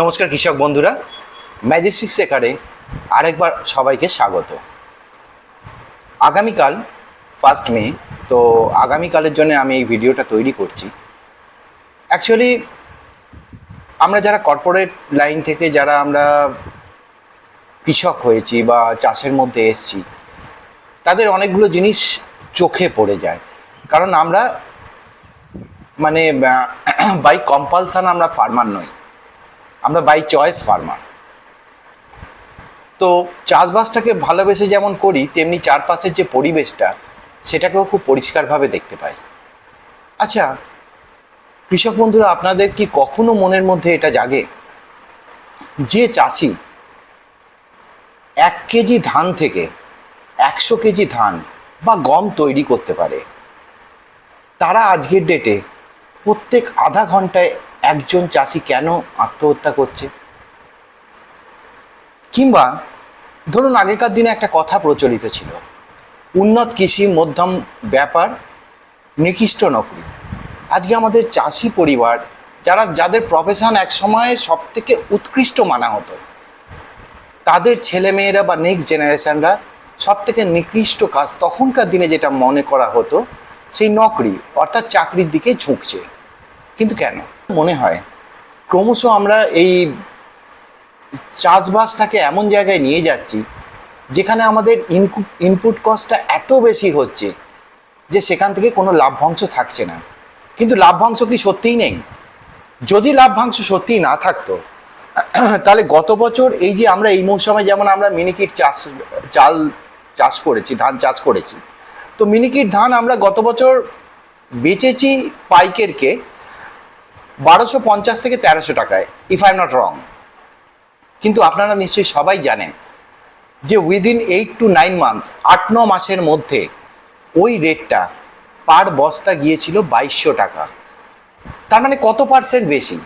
নমস্কার কৃষক বন্ধুরা ম্যাজেস্টিক শেখারে আরেকবার সবাইকে স্বাগত। আগামীকাল ফার্স্ট মে তো আগামীকালের জন্য আমি এই ভিডিওটা তৈরি করছি। অ্যাকচুয়ালি আমরা যারা কর্পোরেট লাইন থেকে যারা আমরা কৃষক হয়েছি বা চাষের মধ্যে এসছি, তাদের অনেকগুলো জিনিস চোখে পড়ে যায়। কারণ আমরা মানে বাই কম্পালসান আমরা ফার্মার নই। আমরা বাই চয়েস ফার্মার তো চাষবাসটাকে ভালোবেসে যেমন করি, তেমনি চারপাশের যে পরিবেশটা, সেটাকেও খুব পরিষ্কারভাবে দেখতে পাই। আচ্ছা কৃষক বন্ধুরা, আপনাদের কি কখনো মনের মধ্যে এটা জাগে? যে চাষি এক কেজি ধান থেকে একশো কেজি ধান বা গম তৈরি করতে পারে, তারা আজকের ডেটে প্রত্যেক আধা ঘন্টায় একজন চাষি কেন আত্মহত্যা করছে? কিংবা ধরুন আগেকার দিনে একটা কথা প্রচলিত ছিল, উন্নত কৃষি মধ্যম ব্যাপার, নিকৃষ্ট নকরি। আজকে আমাদের চাষি পরিবার, যারা, যাদের প্রফেশন এক সময়ে সব থেকে উৎকৃষ্ট মানা হতো, তাদের ছেলেমেয়েরা বা নেক্সট জেনারেশনরা সব থেকে নিকৃষ্ট কাজ তখনকার দিনে যেটা মনে করা হতো, সেই নকরি, অর্থাৎ চাকরির দিকে ঝুঁকছে। কিন্তু কেন? মনে হয়, ক্রমশ আমরা এই চাষবাসটাকে এমন জায়গায় নিয়ে যাচ্ছি, যেখানে আমাদের ইনপুট ইনপুট কস্টটা এত বেশি হচ্ছে যে সেখান থেকে কোনো লাভ্যাংশ থাকছে না। কিন্তু লাভ্যাংশ কি সত্যিই নেই? যদি লাভ্যাংশ সত্যিই না থাকতো, তাহলে গত বছর এই যে আমরা এই মৌসুমে যেমন আমরা মিনিকিট চাষ, চাল চাষ করেছি, ধান চাষ করেছি, তো মিনিকিট ধান আমরা গত বছর বেচেছি পাইকেরকে বারোশো পঞ্চাশ থেকে তেরোশো টাকায় if I am not wrong কিন্তু আপনারা নিশ্চয়ই সবাই জানেন যে within eight to nine months আট, ন মাসের মধ্যে ওই রেটটা পার বস্তা গিয়েছিল বাইশশো টাকা। তার মানে কত পার্সেন্ট বেশি?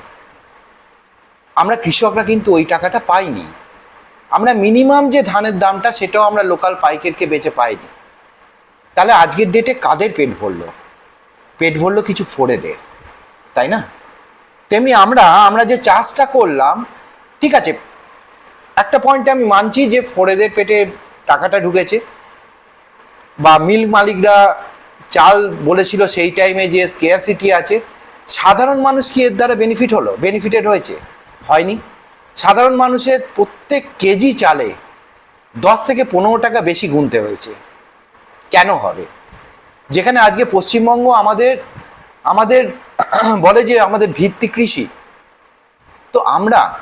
আমরা কৃষকরা কিন্তু ওই টাকাটা পাইনি। আমরা মিনিমাম যে ধানের দামটা, সেটাও আমরা লোকাল পাইকারকে বেচে পাইনি। তাহলে আজকের ডেটে কাদের পেট ভরলো? পেট ভরলো কিছু ফোড়েদের তাই না? তেমনি আমরা আমরা যে চাষটা করলাম, ঠিক আছে, একটা পয়েন্টে আমি মানছি যে ফোরেদের পেটে টাকাটা ঢুকেছে, বা মিল মালিকরা চাল বলেছিল সেই টাইমে যে স্কেয়ারসিটি আছে, সাধারণ মানুষ কি এর দ্বারা বেনিফিট হলো? বেনিফিটেড হয়েছে? হয়নি। সাধারণ মানুষের প্রত্যেক কেজি চালে দশ থেকে পনেরো টাকা বেশি গুনতে হয়েছে। কেন হবে? যেখানে আজকে পশ্চিমবঙ্গ আমাদের আমাদের বলে যে আমাদের ভিত্তি কৃষি। তো আমরা,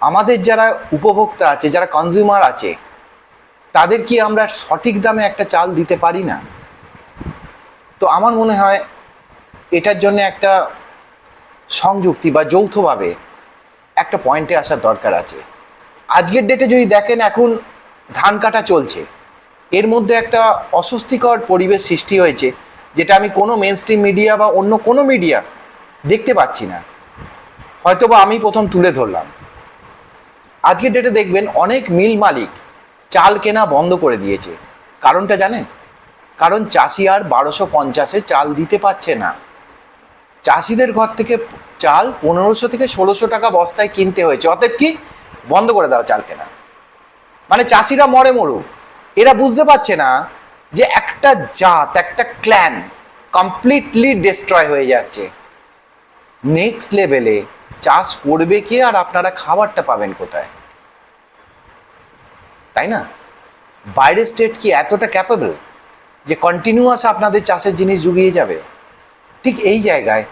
আমাদের যারা উপভোক্তা আছে, যারা কনজিউমার আছে, তাদের কি আমরা সঠিক দামে একটা চাল দিতে পারি না? তো আমার মনে হয় এটার জন্য একটা সংযুক্তি বা যৌথভাবে একটা পয়েন্টে আসার দরকার আছে। আজকের ডেটে যদি দেখেন এখন ধান কাটা চলছে, এর মধ্যে একটা অস্বস্তিকর পরিবেশ সৃষ্টি হয়েছে। যেটা আমি কোনো মেন স্ট্রিম মিডিয়া বা অন্য কোনো মিডিয়া দেখতে পাচ্ছি না। হয়তোবা আমি প্রথম তুলে ধরলাম। আজকের ডেটে দেখবেন অনেক মিল মালিক চাল কেনা বন্ধ করে দিয়েছে। কারণটা জানেন? কারণ চাষি আর বারোশো পঞ্চাশে চাল দিতে পারছে না। চাষিদের ঘর থেকে চাল পনেরোশো থেকে ষোলোশো টাকা বস্তায় কিনতে হয়েছে। অতএব কি? বন্ধ করে দাও চাল কেনা। মানে চাষিরা মরে মরুক। এরা বুঝতে পারছে না যে একটা জাত, একটা ক্ল্যান কমপ্লিটলি ডিস্ট্রয় হয়ে যাচ্ছে। নেক্সট লেভেলে চাষ করবে কে আর আপনারা খাবারটা পাবেন কোথায়? তাই না? বাইরের স্টেট কি এতটা ক্যাপেবল যে কন্টিনিউয়াস আপনাদের চাষের জিনিস জুগিয়ে যাবে? ঠিক এই জায়গায়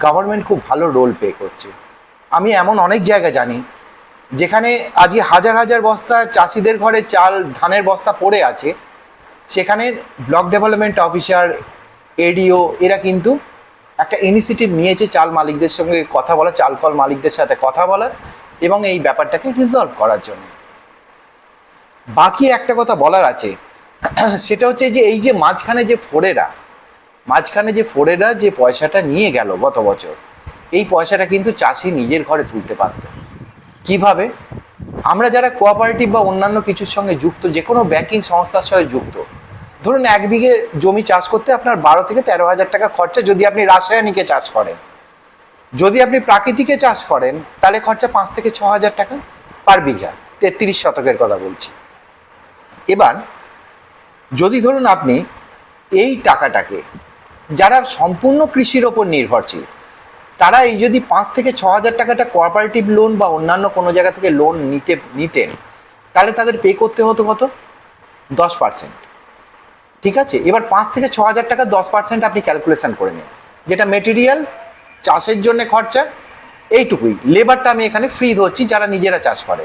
গভর্নমেন্ট খুব ভালো রোল প্লে করছে। আমি এমন অনেক জায়গা জানি যেখানে আজকে হাজার হাজার বস্তা চাষিদের ঘরে চাল, ধানের বস্তা পড়ে আছে। সেখানে ব্লক ডেভেলপমেন্ট অফিসার, এডিও, এরা কিন্তু একটা ইনিশিয়েটিভ নিয়েছে চাল মালিকদের সঙ্গে কথা বলা, চাল কল মালিকদের সাথে কথা বলার এবং এই ব্যাপারটাকে রিজলভ করার জন্য। বাকি একটা কথা বলার আছে, সেটা হচ্ছে যে এই যে মাঝখানে যে ফোরেরা, মাঝখানে যে ফোরেরা যে পয়সাটা নিয়ে গেল গত বছর, এই পয়সাটা কিন্তু চাষি নিজের ঘরে তুলতে পারত। কীভাবে? আমরা যারা কোঅপারেটিভ বা অন্যান্য কিছুর সঙ্গে যুক্ত যে কোনো ব্যাংকিং সংস্থার সঙ্গে যুক্ত ধরুন এক বিঘে জমি চাষ করতে আপনার বারো থেকে তেরো হাজার টাকা খরচা যদি আপনি রাসায়নিকে চাষ করেন। যদি আপনি প্রাকৃতিকে চাষ করেন, তাহলে খরচা পাঁচ থেকে ছ হাজার টাকা পার বিঘা, তেত্রিশ শতকের কথা বলছি। এবার, যদি ধরুন আপনি এই টাকাটাকে, যারা সম্পূর্ণ কৃষির ওপর নির্ভরশীল, তারা এই যদি পাঁচ থেকে ছ হাজার টাকাটা কোঅপারেটিভ লোন বা অন্যান্য কোনো জায়গা থেকে লোন নিতে, নিতেন, তাহলে তাদের পে করতে হতো কত? দশ পার্সেন্ট ঠিক আছে? এবার পাঁচ থেকে ছ হাজার টাকা দশ পার্সেন্ট আপনি ক্যালকুলেশন করে নিন। যেটা মেটেরিয়াল চাষের জন্য খরচা, এইটুকুই। লেবারটা আমি এখানে ফ্রি ধরছি, যারা নিজেরা চাষ করে।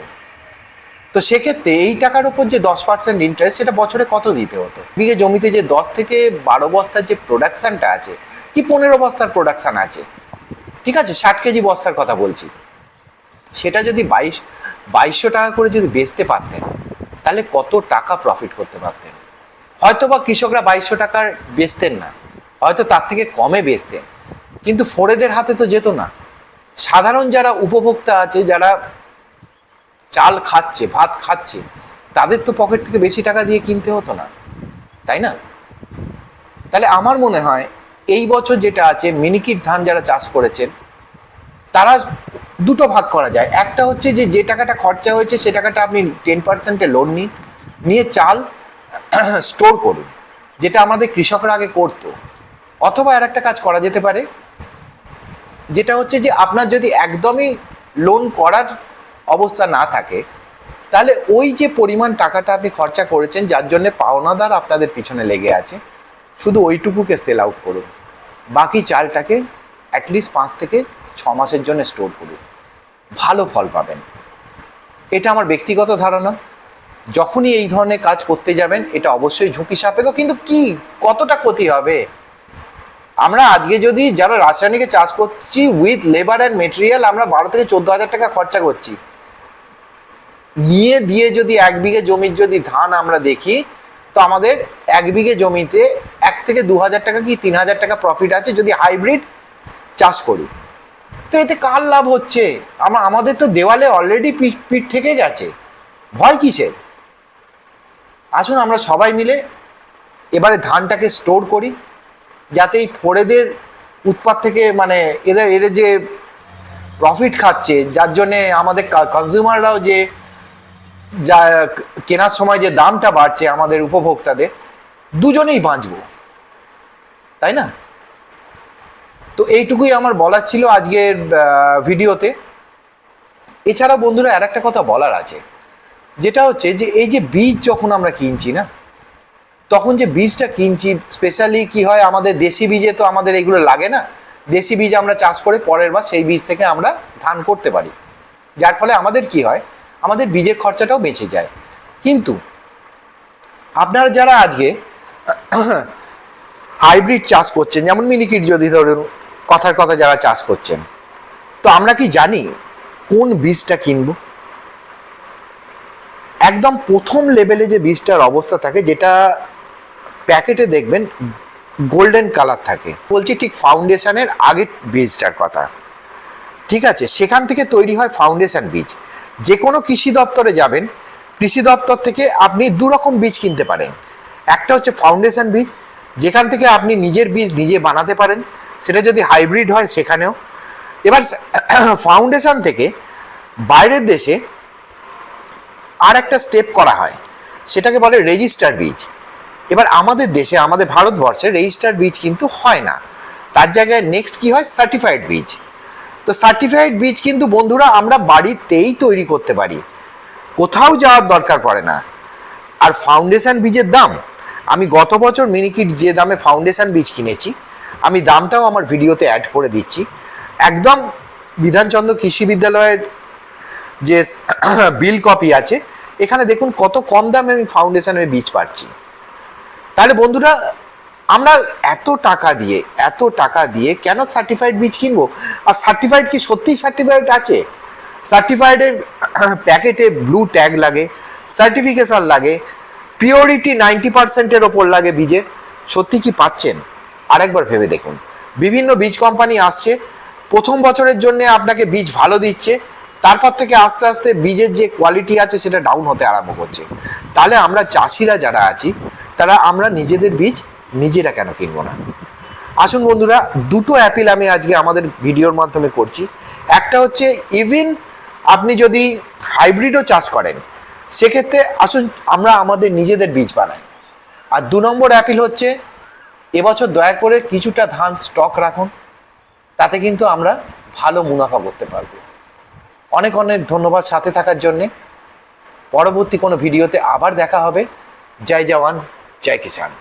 তো সেক্ষেত্রে এই টাকার উপর যে দশ পার্সেন্ট ইন্টারেস্ট সেটা বছরে কত দিতে হতো? বিঘে জমিতে যে দশ থেকে বারো বস্তার যে প্রোডাকশানটা আছে, কি পনেরো বস্তার প্রোডাকশান আছে? ঠিক আছে? ষাট কেজি বস্তার কথা বলছি। সেটা যদি বাইশ, বাইশশো টাকা করে যদি বেচতে পারতেন, তাহলে কত টাকা প্রফিট করতে পারতেন? হয়তো বা কৃষকরা বাইশশো টাকার বেচতেন না, হয়তো তার থেকে কমে বেচতেন। কিন্তু ফোরেদের হাতে তো যেত না। সাধারণ যারা উপভোক্তা আছে, যারা চাল খাচ্ছে, ভাত খাচ্ছে, তাদের তো পকেট থেকে বেশি টাকা দিয়ে কিনতে হতো না, তাই না? তাহলে আমার মনে হয়, এই বছর যেটা আছে, মিনিকিট ধান যারা চাষ করেছেন, তারা দুটো ভাগ করা যায়। একটা হচ্ছে যে যে টাকাটা খরচা হয়েছে, সে টাকাটা আপনি টেন পার্সেন্টে লোন নিন, নিয়ে চাল স্টোর করুন, যেটা আমাদের কৃষকরা আগে করতো, অথবা আর একটা কাজ করা যেতে পারে, যেটা হচ্ছে যে আপনার যদি একদমই লোন করার অবস্থা না থাকে, তাহলে ওই যে পরিমাণ টাকাটা আপনি খরচা করেছেন, যার জন্য পাওনাদার আপনাদের পিছনে লেগে আছে, শুধু ওইটুকুকে সেল আউট করুন, বাকি চালটাকে অ্যাটলিস্ট পাঁচ থেকে ছ মাসের জন্য স্টোর করুন, ভালো ফল পাবেন। এটা আমার ব্যক্তিগত ধারণা। যখনই এই ধরনের কাজ করতে যাবেন, এটা অবশ্যই ঝুঁকি সাপেক্ষ, কিন্তু কি, কতটা ক্ষতি হবে? আমরা আজকে যদি যারা রাসায়নিকে চাষ করছি উইথ লেবার অ্যান্ড মেটেরিয়াল আমরা বারো থেকে চোদ্দ হাজার টাকা খরচা করছি। নিয়ে দিয়ে যদি এক বিঘে জমির যদি ধান আমরা দেখি, তো আমাদের এক বিঘে জমিতে এক থেকে দু হাজার টাকা কি তিন হাজার টাকা প্রফিট আছে যদি হাইব্রিড চাষ করি। তো এতে কার লাভ হচ্ছে? আমরা আমাদের তো দেওয়ালে অলরেডি পিঠ পিঠ থেকে গেছে। ভয় কিসের? আসুন আমরা সবাই মিলে এবারে ধানটাকে স্টোর করি, যাতে এই ফোরেদের উৎপাদ থেকে মানে এদের এদের যে প্রফিট খাচ্ছে, যার জন্যে আমাদের কনজিউমাররাও যে, যা কেনার সময় যে দামটা বাড়ছে আমাদের উপভোক্তাদের, দুজনেই বাঁচবো। তাই না? তো এইটুকুই আমার বলার ছিল আজকের ভিডিওতে। এছাড়া বন্ধুরা আর একটা কথা বলার আছে। যেটা হচ্ছে যে এই যে বীজ যখন আমরা কিনছি না, তখন যে বীজটা কিনছি স্পেশালি কি হয় আমাদের দেশি বীজে তো আমাদের এগুলো লাগে না, দেশি বীজ আমরা চাষ করে পরের বার সেই বীজ থেকে আমরা ধান করতে পারি। যার ফলে আমাদের কি হয়, আমাদের বীজের খরচাটাও বেঁচে যায়। কিন্তু আপনারা যারা আজকে হাইব্রিড চাষ করছেন, যেমন মিনিকিট যদি ধরুন, কথার কথা যারা চাষ করছেন, তো আমরা কি জানি কোন বীজটা কিনবো? একদম প্রথম লেভেলে যে বীজটার অবস্থা থাকে, যেটা প্যাকেটে দেখবেন গোল্ডেন কালার থাকে। বলছি ঠিক ফাউন্ডেশনের আগের বীজটার কথা। ঠিক আছে, সেখান থেকে তৈরি হয় ফাউন্ডেশন বীজ। যে কোনো কৃষি দপ্তরে যাবেন, কৃষি দপ্তর থেকে আপনি দু রকম বীজ কিনতে পারেন। একটা হচ্ছে ফাউন্ডেশন বীজ, যেখান থেকে আপনি নিজের বীজ নিজে বানাতে পারেন, সেটা যদি হাইব্রিড হয় সেখানেও। এবার ফাউন্ডেশন থেকে বাইরের দেশে আর একটা স্টেপ করা হয়। সেটাকে বলে রেজিস্টার বীজ এবার আমাদের দেশে, আমাদের ভারতবর্ষে রেজিস্টার বীজ কিন্তু হয় না। তার জায়গায় নেক্সট কি হয়? সার্টিফাইড বীজ তো সার্টিফাইড বীজ কিন্তু বন্ধুরা আমরা বাড়িতেই তৈরি করতে পারি। কোথাও যাওয়ার দরকার পড়ে না। আর ফাউন্ডেশন বীজের দাম, আমি গত বছর মিনিকিট যে দামে ফাউন্ডেশন বীজ কিনেছি, আমি দামটাও আমার ভিডিওতে অ্যাড করে দিচ্ছি। একদম বিধানচন্দ্র কৃষি বিদ্যালয়ের যে বিল কপি আছে, এখানে দেখুন কত কম দামে আমি ফাউন্ডেশনের বীজ পাচ্ছি তাহলে বন্ধুরা, আমরা এত টাকা দিয়ে, এত টাকা দিয়ে কেন সার্টিফাইড বীজ কিনবো? আর সার্টিফাইড কি সত্যিই সার্টিফাইড আছে? সার্টিফাইডের প্যাকেটে ব্লু ট্যাগ লাগে সার্টিফিকেশন লাগে পিওরিটি নাইনটি পার্সেন্টের ওপর লাগে বীজের। সত্যি কি পাচ্ছেন? আরেকবার ভেবে দেখুন। বিভিন্ন বীজ কোম্পানি আসছে, প্রথম বছরের জন্য আপনাকে বীজ ভালো দিচ্ছে। তারপর থেকে আস্তে আস্তে বীজের যে কোয়ালিটি আছে সেটা ডাউন হতে আরম্ভ করছে। তাহলে আমরা চাষিরা যারা আছি, তারা আমরা নিজেদের বীজ নিজেরা কেন কিনবো না? আসুন বন্ধুরা, দুটো অ্যাপিল আমি আজকে আমাদের ভিডিওর মাধ্যমে করছি। একটা হচ্ছে ইভিন আপনি যদি হাইব্রিডও চাষ করেন, সেক্ষেত্রে আসুন আমরা আমাদের নিজেদের বীজ বানাই। আর দু নম্বর অ্যাপিল হচ্ছে, এবছর দয়া করে কিছুটা ধান স্টক রাখুন, তাতে কিন্তু আমরা ভালো মুনাফা করতে পারব। অনেক অনেক ধন্যবাদ সাথে থাকার জন্যে। পরবর্তী কোনো ভিডিওতে আবার দেখা হবে। জয় জওয়ান, জয় কিষান